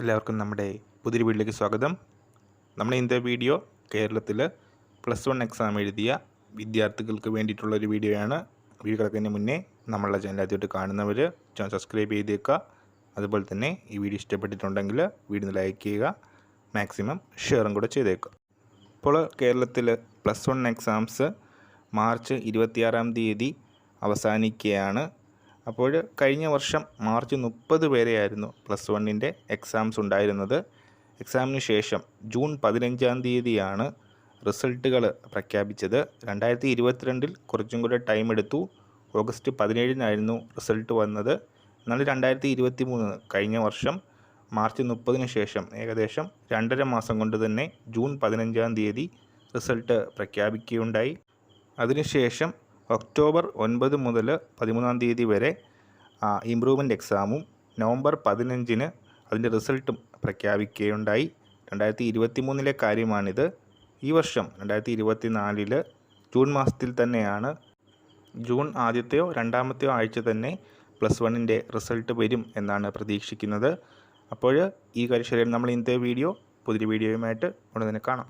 എല്ലാവർക്കും നമ്മുടെ പുതിയ വീട്ടിലേക്ക് സ്വാഗതം. നമ്മുടെ ഇന്നത്തെ വീഡിയോ കേരളത്തിൽ പ്ലസ് വൺ എക്സാം എഴുതിയ വിദ്യാർത്ഥികൾക്ക് വേണ്ടിയിട്ടുള്ള ഒരു വീഡിയോയാണ് വീഡിയോ കിടക്കുന്നതിന് മുന്നേ നമ്മളുടെ ചാനൽ ആദ്യമായിട്ട് കാണുന്നവർ ചാനൽ സബ്സ്ക്രൈബ് ചെയ്തേക്കുക. അതുപോലെ തന്നെ ഈ വീഡിയോ ഇഷ്ടപ്പെട്ടിട്ടുണ്ടെങ്കിൽ വീഡിയോ ലൈക്ക് ചെയ്യുക മാക്സിമം ഷെയറും കൂടെ ചെയ്തേക്കുക. ഇപ്പോൾ കേരളത്തിൽ പ്ലസ് വൺ എക്സാംസ് മാർച്ച് ഇരുപത്തിയാറാം തീയതി അവസാനിക്കുകയാണ്. അപ്പോൾ കഴിഞ്ഞ വർഷം മാർച്ച് മുപ്പത് പേരെയായിരുന്നു പ്ലസ് വണ്ണിന്റെ എക്സാംസ് ഉണ്ടായിരുന്നത്. എക്സാമിന് ശേഷം ജൂൺ പതിനഞ്ചാം തീയതിയാണ് റിസൾട്ടുകൾ പ്രഖ്യാപിച്ചത്. രണ്ടായിരത്തി ഇരുപത്തിരണ്ടിൽ കുറച്ചും കൂടെ ടൈം എടുത്തു. ഓഗസ്റ്റ് പതിനേഴിനായിരുന്നു റിസൾട്ട് വന്നത്. എന്നാൽ രണ്ടായിരത്തി ഇരുപത്തി മൂന്ന് കഴിഞ്ഞ വർഷം മാർച്ച് മുപ്പതിന് ശേഷം ഏകദേശം രണ്ടര മാസം കൊണ്ട് തന്നെ ജൂൺ പതിനഞ്ചാം തീയതി റിസൾട്ട് പ്രഖ്യാപിക്കുകയുണ്ടായി. അതിനുശേഷം ഒക്ടോബർ ഒൻപത് മുതൽ പതിമൂന്നാം തീയതി വരെ ഇമ്പ്രൂവ്മെന്റ് എക്സാമും നവംബർ പതിനഞ്ചിന് അതിന്റെ റിസൾട്ടും പ്രഖ്യാപിക്കുകയുണ്ടായി. രണ്ടായിരത്തി ഇരുപത്തി മൂന്നിലെ കാര്യമാണിത്. ഈ വർഷം രണ്ടായിരത്തി ഇരുപത്തി നാലിൽ ജൂൺ മാസത്തിൽ തന്നെയാണ് ജൂൺ ആദ്യത്തെയോ രണ്ടാമത്തെയോ ആഴ്ച തന്നെ പ്ലസ് വണ്ണിന്റെ റിസൾട്ട് വരും എന്നാണ് പ്രതീക്ഷിക്കുന്നത്. അപ്പോൾ ഈ കാര്യശാലയിൽ നമ്മൾ ഇന്നത്തെ വീഡിയോ പുതിയ വീഡിയോയുമായിട്ട് ഉടനെ കാണാം.